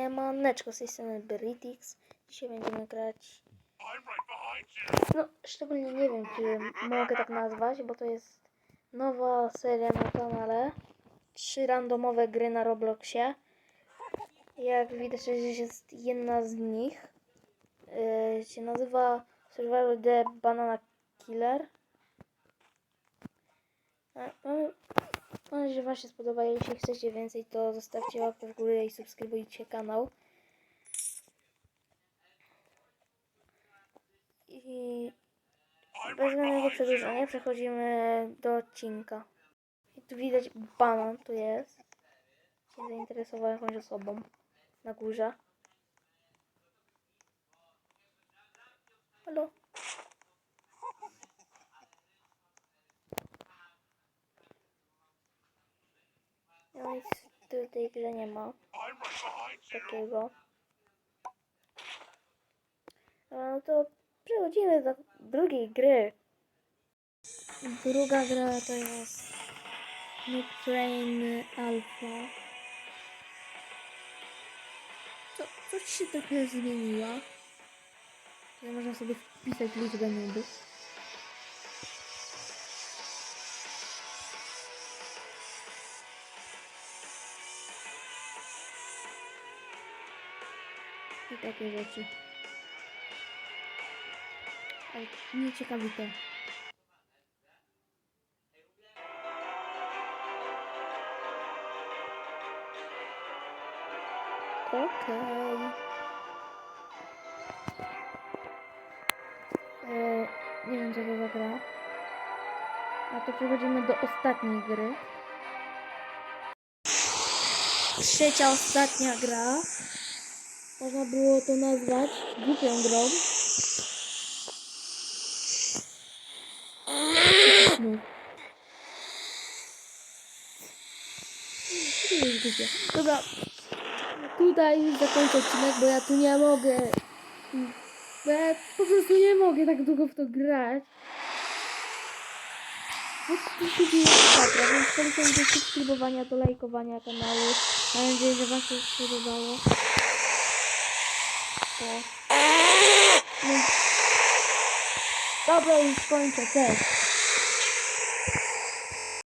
Siemaneczko, z tej strony Britix. Dzisiaj będziemy grać... No, szczególnie nie wiem, czy mogę tak nazwać, bo to jest nowa seria na kanale. Trzy randomowe gry na Robloxie. Jak widać, jest jedna z nich. Yy, się nazywa Survival the Banana Killer. A, Mam nadzieję, Wam się spodoba. Jeśli chcecie więcej, to zostawcie łapkę w górę i subskrybujcie kanał. I bez żadnego przedłużania przechodzimy do odcinka. I tu widać banan, tu jest. Się zainteresował jakąś osobą na górze. Halo? No nic w tej grze nie ma takiego. No to przechodzimy do drugiej gry. Druga gra to jest Noob Train Alpha. Co, coś się trochę zmieniła. Tutaj można sobie wpisać liczbę nubów. I takie rzeczy. Ale mnie ciekawi to. Okej. E, Nie wiem, co to za gra. A to przechodzimy do ostatniej gry. Trzecia, ostatnia gra. Można było to nazwać głupią grą. No. Dobra, tutaj zakończę odcinek, bo ja tu nie mogę. Bo ja po prostu nie mogę tak długo w to grać. No to się dzieje więc polecam do subskrybowania, do lajkowania kanału. Mam nadzieję, że Wam się spodobało. To. No. Dobra, już kończę, cześć.